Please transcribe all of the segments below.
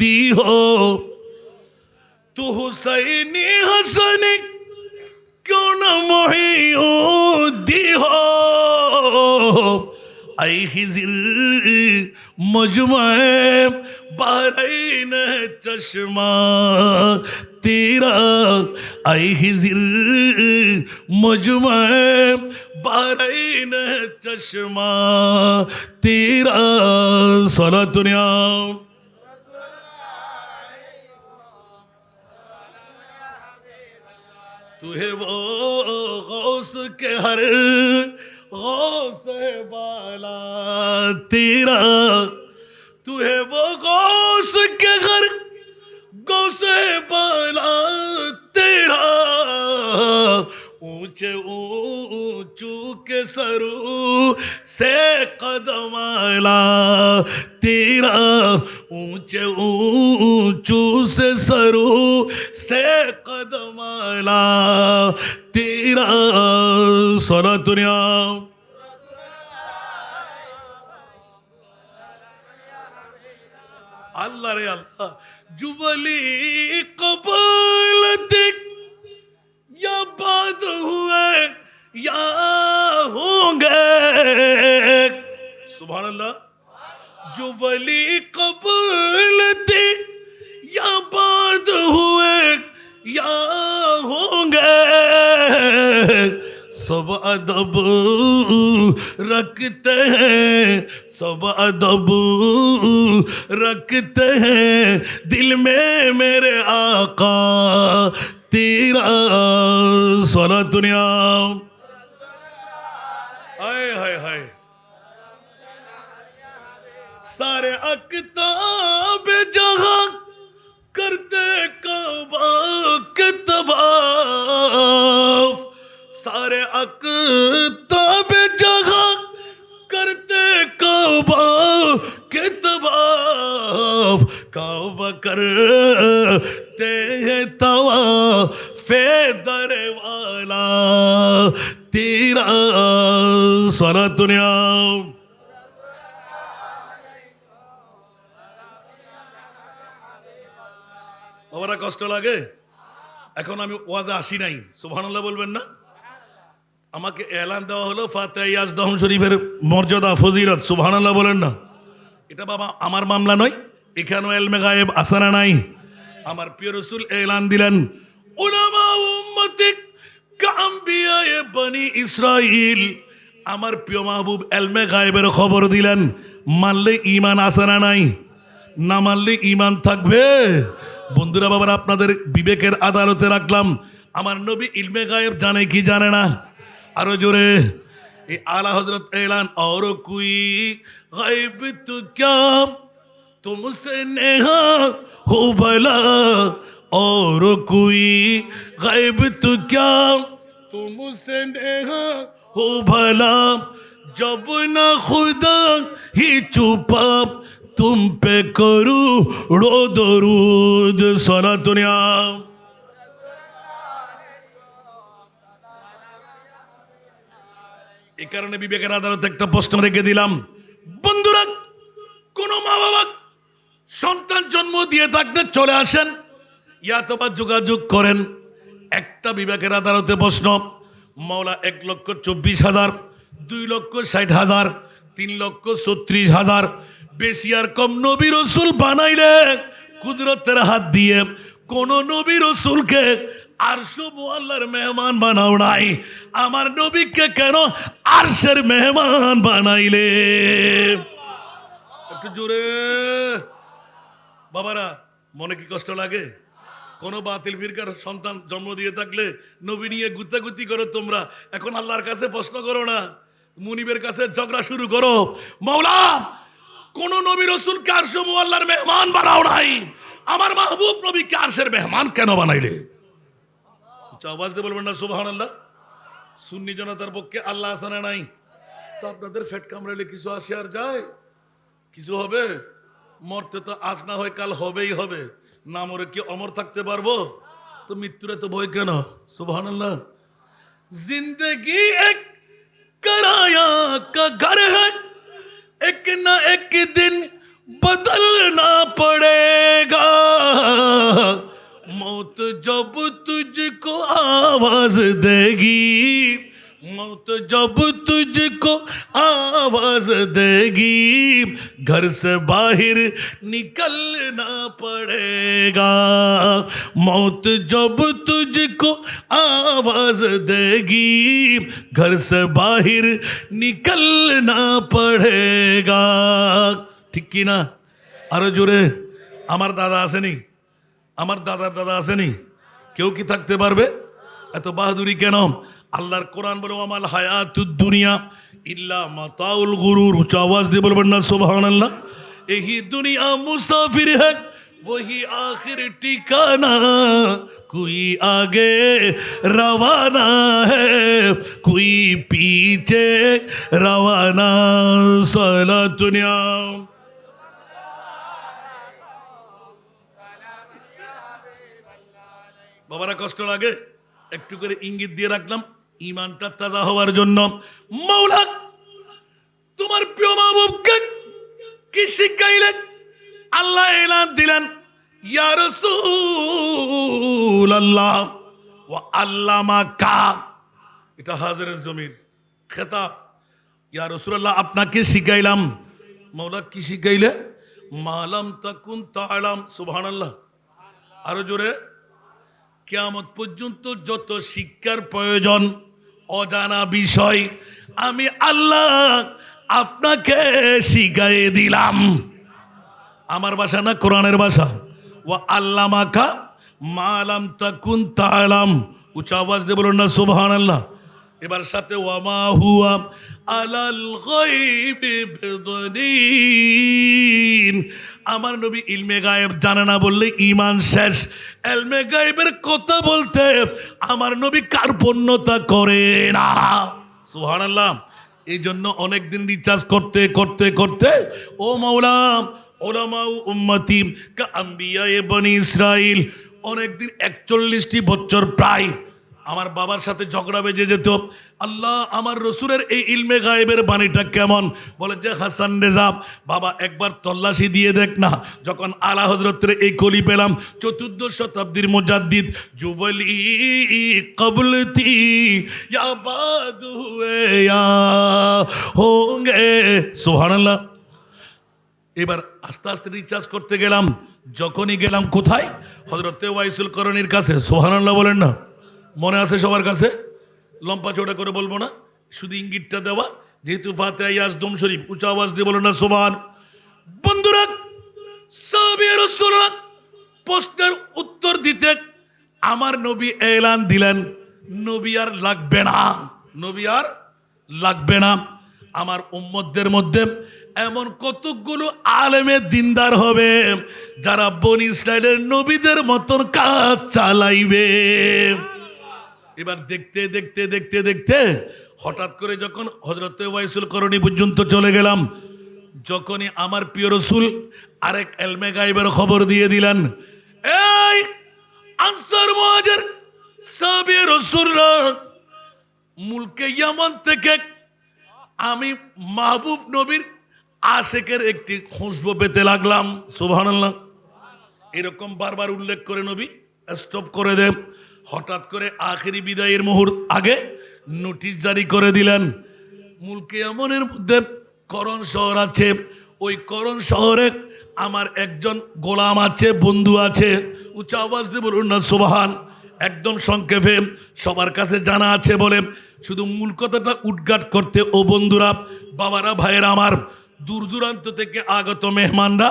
दी हो तू हुसैनी हसनी क्यों न मोही हो ऐ हिजिर मजमुए बारैन चश्मा तेरा ऐ हिजिर मजमुए बारैन चश्मा तेरा सला दुनिया تو ہے وہ غوث کے ہر غوث بالا تیرا۔ تو ہے وہ غوث کے گھر غوث بالا تیرا۔ اونچے اونچے کے سرو سے قدم آلا۔ تیرا اونچے اونچو سے سرو سے قدم آلا۔ تیرا سورا دنیا۔ اللہ رے اللہ جبلی قبول یا بات ہوئے، یا گے سبحان اللہ۔ جو ولی قبول تھے یا بعد ہوئے، یا ہوں گے۔ سب ادب رکھتے ہیں، سب ادب رکھتے ہیں۔ دل میں میرے آقا، تیرا سولہ دنیا۔ ہائے ہائے ہائے۔ سارے اکتاب جہاں کرتے کعبہ کے طواف۔ سارے اکتاب جہاں کرتے کعبہ کے طواف۔ کعبہ کرتے ہیں طواف فیدر والا تیرہ সালাত বাবারা, কষ্ট লাগে? এখন আমি ওয়াজে আসি নাই। সুবহানাল্লাহ বলবেন না? আমাকে এলান দেওয়া হলো ফাতে আজদম শরীফের মর্যাদা ফজিরত সুবহানাল্লাহ বলেন না। এটা বাবা, আমার মামলা নয়। এখানেও এলমে গায়েব আসানা নাই? আমার প্রিয় রসুল এলান দিলেন, উলামা উম্মতিক কাম্বিয়া বনি ইসরাইল আমার প্রিয় মাহবুব এলমে গায়েবের খবর দিলেন মানলে ইমান আসানা নাই না মানলে ইমান থাকবে বন্ধুরা বাবার আপনাদের বিবেকের আদালতে রাখলাম আমার নবী ইলমে গায়েব জানে কি জানে না আরো জোরে এই আলা হজরত এলান और कोई गायब तो क्या तुमसे नेहा हो भला और कोई गायब तो क्या तुमसे नेहा ہو بھلا جب نہ خدا ہی چھپا تم پہ کرو رو درود سنا এ কারণে বিবেকের আদালতে একটা প্রশ্ন রেখে দিলাম। বন্ধুরা, কোন মা বাবা সন্তান জন্ম দিয়ে থাকলে চলে আসেন ইয়া তোমার যোগাযোগ করেন। একটা বিবেকের আদালতে প্রশ্ন মাওলা এক লক্ষ চব্বিশ হাজার, দুই লক্ষ ষাট হাজার, তিন লক্ষ ছত্রিশ হাজার। বেশি আর কম নবী রসুল বানাইলে কুদরতের হাত দিয়ে কোন নবী রসুলকে আরশো মোয়াল্লার মেহমান বানাও নাই। আমার নবীকে কেন আরশের মেহমান বানাইলে? একটু জোরে। বাবারা, মনে কি কষ্ট লাগে? কোনো বাতিল ফিরকার সন্তান জন্ম দিয়ে থাকলে নবী নিয়ে গুতাগুতি করো তোমরা। এখন আল্লাহর কাছে প্রশ্ন করো না। মুনিবের কাছে ঝগড়া শুরু করো। মাওলা কোন নবী রসুল কারশো মোয়াল্লার মেহমান বানাও নাই? আমার মাহবুব নবী কারশের মেহমান কেন বানাইলে? আওয়াজ দিয়ে বলবেন না সুবাহান আল্লাহ সুন্নি জনতার পক্ষে আল্লাহ আসানা নাই? তো আপনাদের ফেট কামড়াইলে কিছু আসে আর যায়? কিছু হবে? মরতে তো আজ না হয়, কাল হবেই হবে। নামরে কি অমর থাকতে পারব? তো মৃত্যুর তো ভয় কেন? সুবহান জিন্দগি এক করায়া কা ঘর এক না এক দিন বদল না পড়েগা। মৌত জব তুজকো আওয়াজ দেগী। मौत जब तुझको आवाज देगी घर से बाहर निकलना पड़ेगा मौत जब तुझको आवाज देगी घर से बाहर निकलना पड़ेगा ঠিক কি না আরো জোরে আমার দাদা আসেনি আমার দাদার দাদা আসেনি কেউ কি থাকতে পারবে এত বাহাদুরি কেন আল্লাহর কোরআন বলো আমাল হায়াতুদ দুনিয়া ইল্লা মাতাউল গুরুর উঁচু আওয়াজ দিয়ে বলবেন না সোভান আল্লাহ এই দুনিয়া মুসাফির হ্যাঁ वही आखिर ठिकाना कोई आगे रवाना है कोई पीछे रवाना साला दुनिया বাবারা কষ্ট লাগে একটু করে ইঙ্গিত দিয়ে রাখলাম ইমানটা তাজা হওয়ার জন্য। মৌলা তোমার প্রিয় মাহবুবকে কি শিখাইলেন? আল্লাহ এলান দিলেন, ইয়া রাসূল আল্লাহ ও আল্লামা কা এটা হাজারের জমির খেতাব। ইয়া আপনাকে শিখাইলাম? মৌলা কি শিখাইলে? মালাম তাকুন তালাম সুবহানাল্লাহ। আরও জোরে, কেয়ামত পর্যন্ত যত শিক্ষার প্রয়োজন অজানা বিষয়, আমি আল্লাহ আপনাকে শিখাই দিলাম। আমার ভাষা না কোরআনের ভাষা? ও আল্লাহ আল্লামাকা মালাম তাকুন তালাম। উচ্চ আওয়াজ দিয়ে বলুন না সুবহান আল্লাহ এবার সাথে ওয়ামা হুয়া আলাল বিদনীন। আমার নবী ইলমে গায়েব জানে না বললে ইমান শেষ। এলমে গায়েবের কথা বলতে আমার নবী কার্পণ্যতা করে না? সুবহানাল্লাহ। এই জন্য অনেকদিন রিচার্জ করতে করতে করতে, ও মৌলাম ওলামাউ উম্মতি কা আম্বিয়া বনি ইসরাইল, অনেকদিন একচল্লিশটি বছর প্রায় আমার বাবার সাথে ঝগড়া বেজে যেত। আল্লাহ, আমার রসুরের এই ইলমে গায়েবের বাণীটা কেমন? বলে, যে হাসান রেজাব, বাবা একবার তল্লাশি দিয়ে দেখ না, যখন আলা হজরতের এই কলি পেলাম চতুর্দশ শতাব্দীর মুজাদ্দিদ, জুবলি কবলতি বাদ এবার আস্তে আস্তে রিচার্জ করতে গেলাম, যখনই গেলাম কোথায়? হজরতে ওয়াইসুল করণীর কাছে। সোহানাল্লাহ বলেন না। মনে আছে সবার কাছে? লম্পা চোটা করে বলব না। শুধু ইঙ্গিতটা দেওয়া, যেহেতু ফাতে ইয়াস দম শরীফ, উঁচা আওয়াজ দিয়ে বলো না সোবান বন্ধুরা প্রশ্নের উত্তর দিতে আমার নবী এলান দিলেন, নবী আর লাগবে না, নবী আর লাগবে না। আমার উম্মতদের মধ্যে এমন কতকগুলো আলেমে দিনদার হবে, যারা বন ইসরায়েলের নবীদের মতন কাজ চালাইবে। এবার দেখতে দেখতে দেখতে দেখতে হঠাৎ করে যখন হজরত ওয়াইসুল করণী পর্যন্ত চলে গেলাম, যখনই আমার প্রিয় রসুল আরেক এলমে গাইবের খবর দিয়ে দিলেন, এই আনসার মহাজের সাবিয়ে রসুলরা, মুলকে ইয়ামান থেকে আমি মাহবুব নবীর আশেকের একটি খুশবু পেতে লাগলাম। সুবহানাল্লাহ। এরকম বারবার উল্লেখ করে নবী, স্টপ করে দেন হঠাৎ করে আখেরি বিদায়ের মুহূর্ত আগে নোটিশ জারি করে দিলেন মুলকে আমনের মধ্যে করণ শহর আছে। ওই করণ শহরে আমার একজন গোলাম আছে, বন্ধু আছে। উচ্চ আওয়াজ দিয়ে বলুন না, সুবাহান। একদম সংক্ষেপে সবার কাছে জানা আছে বলে, শুধু মূল কথাটা উদ্ঘাট করতে, ও বন্ধুরা, বাবারা, ভাইয়েরা আমার, দূর দূরান্ত থেকে আগত মেহমানরা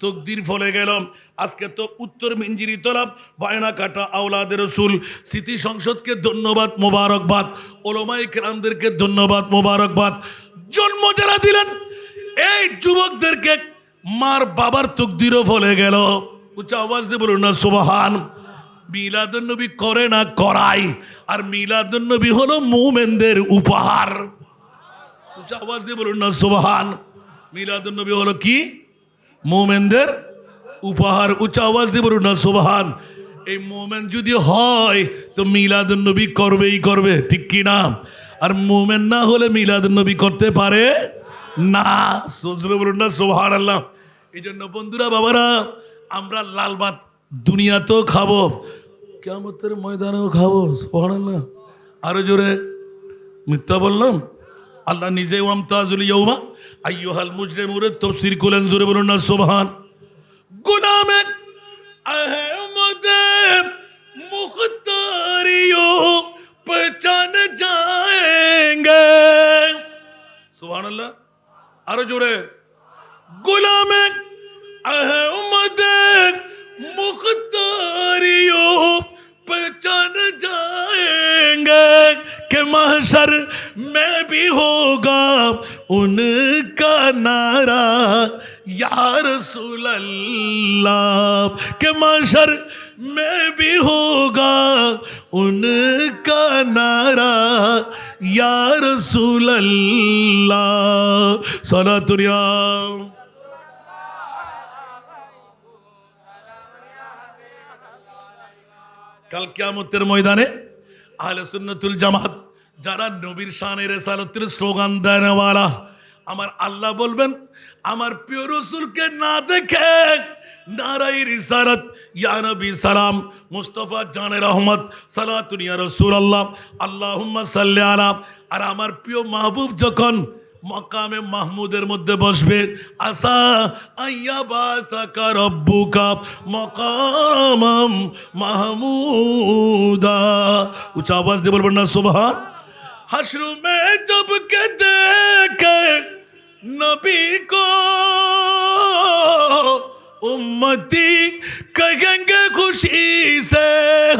তকদির ফলে গেলাম। আজকে তো উত্তর মিঞ্জিরি তোলাম বায়না কাটা আওলাদের রসুল। স্মৃতি সংসদকে ধন্যবাদ, মোবারকবাদ। ওলমাই কেরামদেরকে ধন্যবাদ, মোবারকবাদ। জন্ম যারা দিলেন, এই যুবকদেরকে মার বাবার তকদিরও ফলে গেল। উচ্চ আওয়াজ দিয়ে বলুন না, সুবাহান। মিলাদুন্নবী করে না করাই। আর মিলাদুন্নবী হলো মুমেনদের উপহার। উচ্চ আওয়াজ দিয়ে বলুন না, সুবাহান। মিলাদুন্নবী হলো কি? মোমেনদের উপহার উচ্চ আওয়াজ দিয়ে বলুন না, সুবাহান। এই মোমেন যদি হয়, তো মিলাদুন্নবী করবেই করবে, ঠিক কি না? আর মোমেন না হলে মিলাদুন্নবী করতে পারে না। সোজলে বলুন না সুবাহান আল্লাহ এই জন্য বন্ধুরা, বাবারা, আমরা লালবাত দুনিয়াতেও খাব কেমতের ময়দানেও খাব আল্লাহ আরও জোরে মিথ্যা বললাম? আল্লাহ নিজেও আমতাজুল ইয়ৌমা আইয়ুহাল মুজরে মুরে তফসির করলেন, জোরে বলুন না সোভান গুলামের মুখতারিও পহচান যায়গে। সুবহান আল্লাহ আরও জোরে। গুলামে আহমদের মুখতারিও পেচান उनका नारा या रसूल अल्लाह के महशर में भी होगा उनका नारा या रसूल अल्लाह सलातुरिया কাল কিয়ামতের ময়দানে আহলে সুন্নতুল জামাত যারা নবীর শানে রেসালতের স্লোগান দেনওয়ালা আমার আল্লাহ বলবেন, আমার প্রিয় রসুলকে না দেখে নারাই রিসারত ইয়া সালাম, মুস্তফা জানের রহমত, সালাতুন ইয়া আল্লাহ আল্লাহুম্মা সাল্লি আলা, আর আমার প্রিয় মাহবুব যখন মকামে মাহমুদের মধ্যে বসবে, আসা আইয়া বাসাকা রব্বুকা মকামাম মাহমুদা। উচ্চ আওয়াজ দিয়ে বলবেন না, সুবহান हशर में जब के देखे नबी को उम्मती कहेंगे खुशी से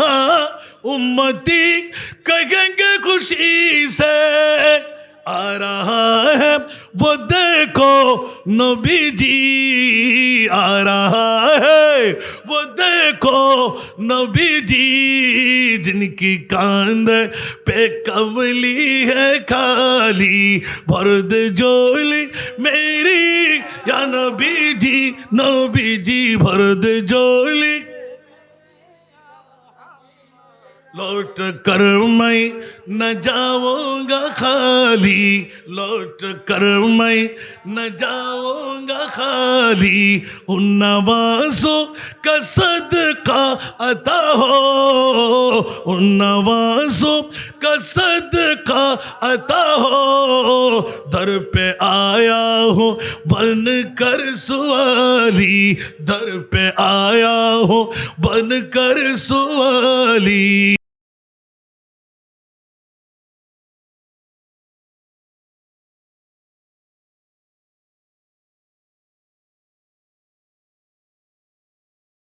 हाँ उम्मती कहेंगे खुशी से آ رہا ہے۔ وہ دیکھو نبی جی آ رہا ہے۔ وہ دیکھو نبی جی جن کی کاند پہ کملی ہے کالی۔ برد جولی میری، یا نبی جی نبی جی برد جولی لوٹ کر میں نہ جاؤں گا خالی، لوٹ کر میں نہ جاؤں گا خالی۔ ان نوازوں کا صدقہ عطا ہو۔ ان نوازوں کا صدقہ عطا ہو۔ در پہ آیا ہوں بن کر سوالی۔ در پہ آیا ہوں بن کر سوالی۔